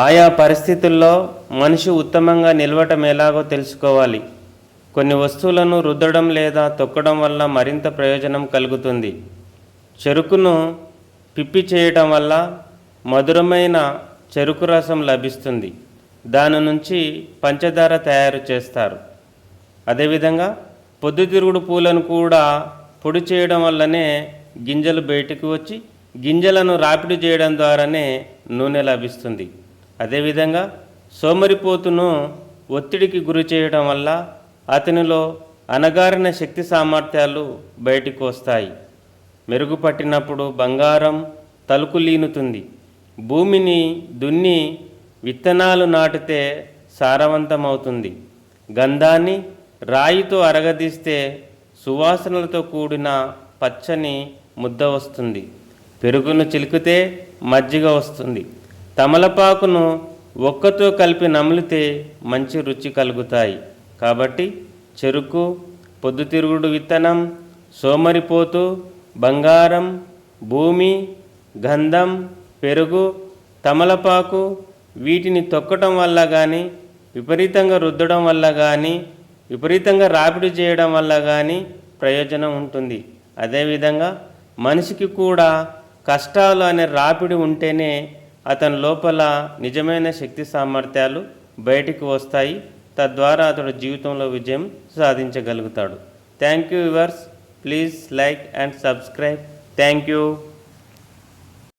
ఆయా పరిస్థితుల్లో మనిషి ఉత్తమంగా నిలవటం ఎలాగో తెలుసుకోవాలి. కొన్ని వస్తువులను రుద్దడం లేదా తొక్కడం వల్ల మరింత ప్రయోజనం కలుగుతుంది. చెరుకును పిప్పి చేయటం వల్ల మధురమైన చెరుకు రసం లభిస్తుంది. దాని నుంచి పంచదార తయారు చేస్తారు. అదేవిధంగా పొద్దుతిరుగుడు పూలను కూడా పొడి చేయడం వల్లనే గింజలు బయటకు వచ్చి గింజలను రాపిడి చేయడం ద్వారానే నూనె లభిస్తుంది. అదేవిధంగా సోమరిపోతును ఒత్తిడికి గురి చేయడం వల్ల అతనిలో అనగారిన శక్తి సామర్థ్యాలు బయటకు వస్తాయి. మెరుగుపట్టినప్పుడు బంగారం తలుకు లీనుతుంది. భూమిని దున్ని విత్తనాలు నాటితే సారవంతమవుతుంది. గంధాన్ని రాయితో అరగదీస్తే సువాసనలతో కూడిన పచ్చని ముద్ద వస్తుంది. పెరుగును చిలికితే మజ్జిగ వస్తుంది. తమలపాకును ఒక్కతో కలిపి నమిలితే మంచి రుచి కలుగుతాయి. కాబట్టి చెరుకు పొద్దుతిరుగుడు విత్తనం సోమరిపోతు బంగారం భూమి గంధం పెరుగు తమలపాకు వీటిని తొక్కటం వల్ల కానీ విపరీతంగా రుద్దడం వల్ల కానీ విపరీతంగా రాపిడి చేయడం వల్ల కానీ ప్రయోజనం ఉంటుంది. అదేవిధంగా మనిషికి కూడా కష్టాలు అనే రాపిడి ఉంటేనే అతని లోపల నిజమైన శక్తి సామర్థ్యాలు బయటికి వస్తాయి. తద్వారా అతడు జీవితంలో విజయం సాధించగలుగుతాడు. Thank you yours please like and subscribe thank you